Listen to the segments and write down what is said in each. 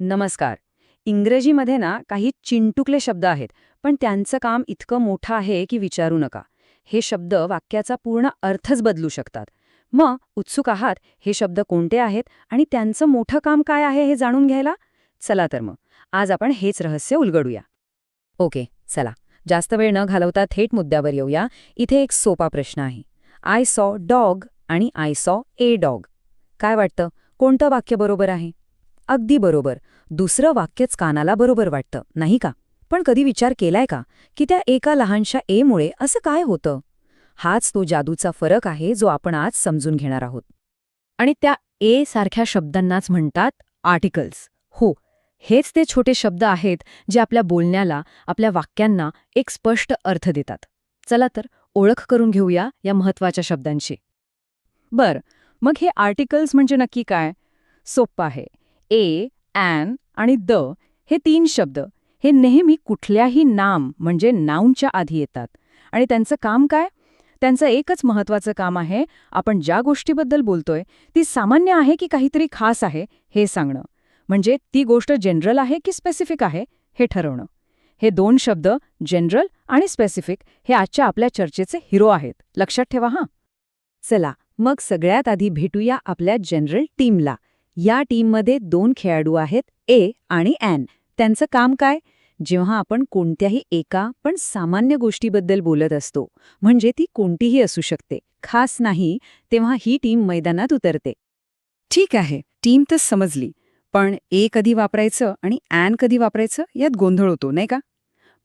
नमस्कार. इंग्रजीमध्ये ना काही चिंटुकले शब्द आहेत पण त्यांचं काम इतकं मोठं आहे की विचारू नका. हे शब्द वाक्याचा पूर्ण अर्थच बदलू शकतात. मग उत्सुक आहात हे शब्द कोणते आहेत आणि त्यांचं मोठं काम काय आहे हे जाणून घ्यायला? चला तर मग. आज आपण हेच रहस्य उलगडूया. ओके चला. जास्त वेळ न घालवता थेट मुद्द्यावर येऊया. इथे एक सोपा प्रश्न आहे. आय सॉ डॉग आणि आय सॉ ए डॉग काय वाटतं? कोणतं वाक्य बरोबर आहे? अगदी बरोबर. दुसरं वाक्यच कानाला बरोबर वाटतं नाही का? पण कधी विचार केलाय का की त्या एका लहानशा एमुळे असं काय होतं? हाच तो जादूचा फरक आहे जो आपण आज समजून घेणार आहोत. आणि त्या ए सारख्या शब्दांनाच म्हणतात आर्टिकल्स. हो हेच ते छोटे शब्द आहेत जे आपल्या बोलण्याला आपल्या वाक्यांना एक स्पष्ट अर्थ देतात. चला तर ओळख करून घेऊया या महत्त्वाच्या शब्दांची. बर मग हे आर्टिकल्स म्हणजे नक्की काय? सोप्पं आहे. ए ॲन आणि द हे तीन शब्द. हे नेहमी कुठल्याही नाम म्हणजे नाऊनच्या आधी येतात. आणि त्यांचं काम काय? त्यांचं एकच महत्वाचं काम आहे आपण ज्या गोष्टीबद्दल बोलतोय ती सामान्य आहे की काहीतरी खास आहे हे सांगणं. म्हणजे ती गोष्ट जनरल आहे की स्पेसिफिक आहे हे ठरवणं. हे दोन शब्द जनरल आणि स्पेसिफिक हे आजच्या आपल्या चर्चेचे हिरो आहेत. लक्षात ठेवा हां? चला मग सगळ्यात आधी भेटूया आपल्या जनरल टीमला. या टीममध्ये दोन खेळाडू आहेत ए आणि ॲन त्यांचं काम काय? जेव्हा आपण कोणत्याही एका पण सामान्य गोष्टीबद्दल बोलत असतो म्हणजे ती कोणतीही असू शकते. खास नाही तेव्हा ही टीम मैदानात उतरते. ठीक आहे टीम तर समजली. पण ए कधी वापरायचं आणि ॲन कधी वापरायचं यात गोंधळ होतो नाही का?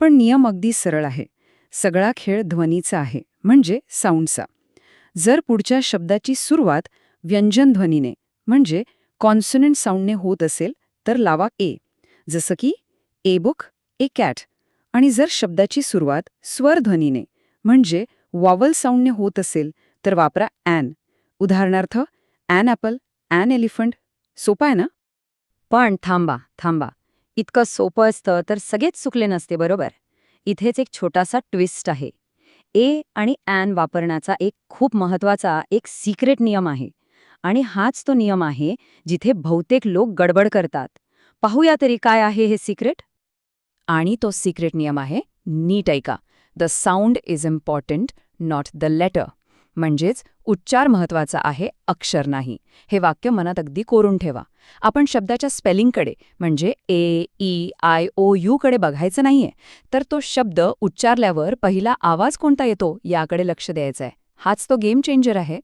पण नियम अगदी सरळ आहे. सगळा खेळ ध्वनीचा आहे म्हणजे साऊंडचा जर पुढच्या शब्दाची सुरुवात व्यंजनध्वनीने म्हणजे कॉन्सनंट साऊंडने होत असेल तर लावा ए जसं की ए बुक ए कॅट आणि जर शब्दाची सुरुवात स्वरध्वनीने म्हणजे वॉवल साऊंडने होत असेल तर वापरा ॲन उदाहरणार्थ ॲन ॲपल ॲन एलिफंट सोपं आहे ना? पण थांबा थांबा. इतकं सोपं असतं तर सगळेच चुकले नसते बरोबर? इथेच एक छोटासा ट्विस्ट आहे. ए आणि ॲन वापरण्याचा एक खूप महत्त्वाचा एक सिक्रेट नियम आहे. आणि हाच तो नियम आहे जिथे बहुतेक लोक गडबड करतात. पाहूया तरी काय आहे हे सिक्रेट आणि तो सिक्रेट नियम आहे नीट ऐका. The sound is important not the letter म्हणजेच उच्चार महत्त्वाचा आहे अक्षर नाही. हे वाक्य मनात अगदी कोरून ठेवा. आपण शब्दाच्या स्पेलिंगकडे म्हणजे ए ई आय ओ यूकडे बघायचं नाहीये तर तो शब्द उच्चारल्यावर पहिला आवाज कोणता येतो याकडे लक्ष द्यायचा आहे हाच तो गेम चेंजर आहे.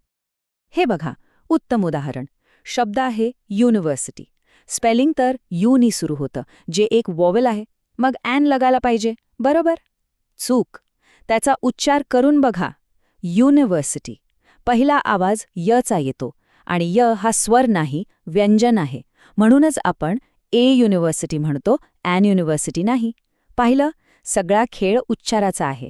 हे बघा उत्तम उदाहरण. शब्द आहे युनिव्हर्सिटी स्पेलिंग तर यूनी सुरू होतं जे एक वॉवेल आहे. मग ॲन लगायला पाहिजे बरोबर? चूक. त्याचा उच्चार करून बघा. युनिव्हर्सिटी पहिला आवाज यचा येतो आणि य हा स्वर नाही व्यंजन आहे. म्हणूनच आपण ए युनिव्हर्सिटी म्हणतो ॲन युनिव्हर्सिटी नाही. पाहिलं? सगळा खेळ उच्चाराचा आहे.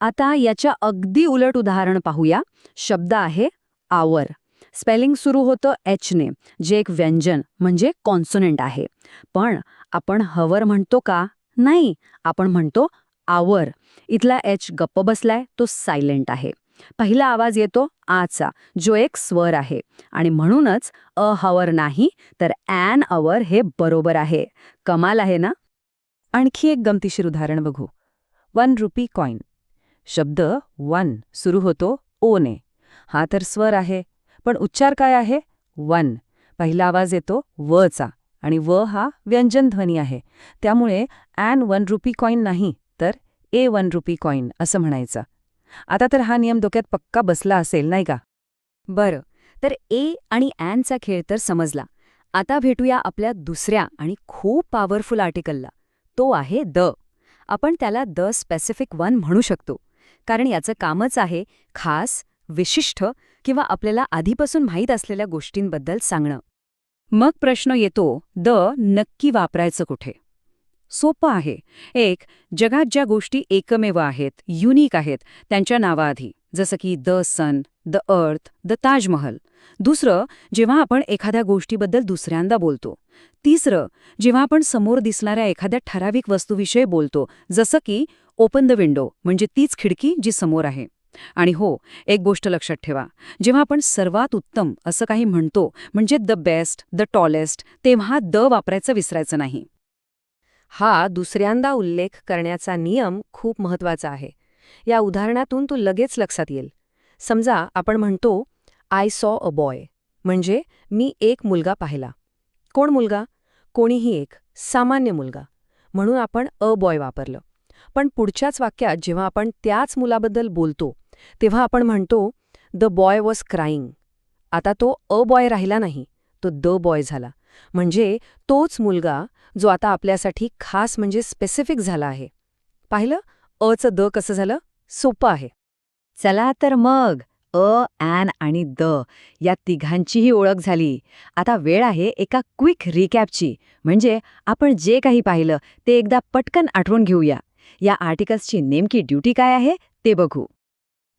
आता याच्या अगदी उलट उदाहरण पाहूया. शब्द आहे आवर स्पेलिंग सुरू होतं एचने जे एक व्यंजन म्हणजे कॉन्सोनंट आहे. पण आपण हवर म्हणतो का? नाही आपण म्हणतो आवर. इथला एच गप्प बसलाय तो सायलेंट आहे. पहिला आवाज येतो आचा जो एक स्वर आहे. आणि म्हणूनच अ हवर नाही तर ॲन अवर हे बरोबर आहे. कमाल आहे ना? आणखी एक गमतीशीर उदाहरण बघू. One rupee coin. शब्द वन सुरू होतो ओने हा तर स्वर आहे. पण उच्चार काय आहे? वन. पहिला आवाज येतो वचा आणि व हा व्यंजनध्वनी आहे. त्यामुळे ॲन वन रुपी कॉइन नाही तर ए वन रुपी कॉईन असं म्हणायचं. आता तर हा नियम डोक्यात पक्का बसला असेल नाही का? बरं. तर ए आणि ॲनचा खेळ तर समजला. आता भेटूया आपल्या दुसऱ्या आणि खूप पॉवरफुल आर्टिकलला तो आहे द. आपण त्याला द स्पेसिफिक वन म्हणू शकतो. कारण याचं कामच आहे खास विशिष्ट किंवा आपल्याला आधीपासून माहीत असलेल्या गोष्टींबद्दल सांगणं. मग प्रश्न येतो द नक्की वापरायचं कुठे? सोपं आहे. एक जगात ज्या गोष्टी एकमेव आहेत युनिक आहेत त्यांच्या नावाआधी जसं की the sun the earth the Taj Mahal. दुसरं जेव्हा आपण एखाद्या गोष्टीबद्दल दुसऱ्यांदा बोलतो. तिसरं जेव्हा आपण समोर दिसणाऱ्या एखाद्या ठराविक वस्तूविषयी बोलतो जसं की ओपन द विंडो म्हणजे तीच खिडकी जी समोर आहे. आणि हो एक गोष्ट लक्षात ठेवा. जेव्हा आपण सर्वात उत्तम असं काही म्हणतो म्हणजे द बेस्ट द टॉलेस्ट तेव्हा द वापरायचं विसरायचं नाही. हा दुसऱ्यांदा उल्लेख करण्याचा नियम खूप महत्त्वाचा आहे. या उदाहरणातून तो लगेच लक्षात येईल. समजा आपण म्हणतो आय सॉ अ बॉय म्हणजे मी एक मुलगा पाहिला. कोण मुलगा? कोणीही एक. सामान्य मुलगा. म्हणून आपण अ बॉय वापरलं. पण पुढच्याच वाक्यात जेव्हा आपण त्याच मुलाबद्दल बोलतो तेव्हा आपण म्हणतो द बॉय वॉज क्राईंग. आता तो अ बॉय राहिला नाही तो द बॉय झाला. म्हणजे तोच मुलगा जो आता आपल्यासाठी खास म्हणजे स्पेसिफिक झाला आहे. पाहिलं? अचं द कसं झालं? सोपं आहे. चला तर मग अ ॲन आणि द या तिघांचीही ओळख झाली. आता वेळ आहे एका क्विक रिकॅपची. म्हणजे आपण जे काही पाहिलं ते एकदा पटकन आठवून घेऊया. या आर्टिकल्सची नेमकी ड्युटी काय आहे ते बघू.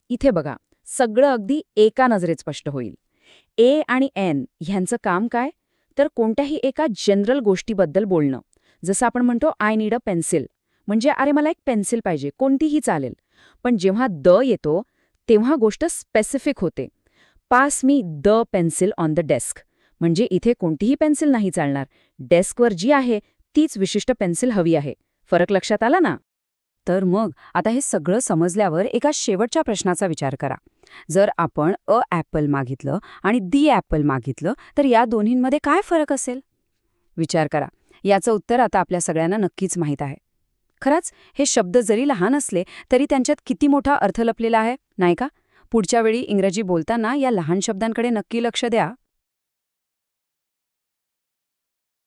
इथे बघा सगळं अगदी एका नजरेत स्पष्ट होईल. ए आणि एन ह्यांचं काम काय? तर कोणत्याही एका जनरल गोष्टीबद्दल बोलणं. जसं आपण म्हणतो आय नीड अ पेन्सिल. म्हणजे अरे मला एक पेन्सिल पाहिजे कोणतीही चालेल. पण जेव्हा द येतो तेव्हा गोष्ट स्पेसिफिक होते. Pass me the pencil on the desk. म्हणजे इथे कोणतीही पेन्सिल नाही चालणार. डेस्कवर जी आहे तीच विशिष्ट पेन्सिल हवी आहे. फरक लक्षात आला ना? तर मग आता हे सगळं समजल्यावर एका शेवटच्या प्रश्नाचा विचार करा. जर आपण अ ॲपल मागितलं आणि दी ॲपल मागितलं तर या दोन्हींमध्ये काय फरक असेल? विचार करा. याचं उत्तर आता आपल्या सगळ्यांना नक्कीच माहीत आहे. खरंच हे शब्द जरी लहान असले तरी त्यांच्यात किती मोठा अर्थ लपलेला आहे नाही का? पुढच्या वेळी इंग्रजी बोलताना या लहान शब्दांकडे नक्की लक्ष द्या.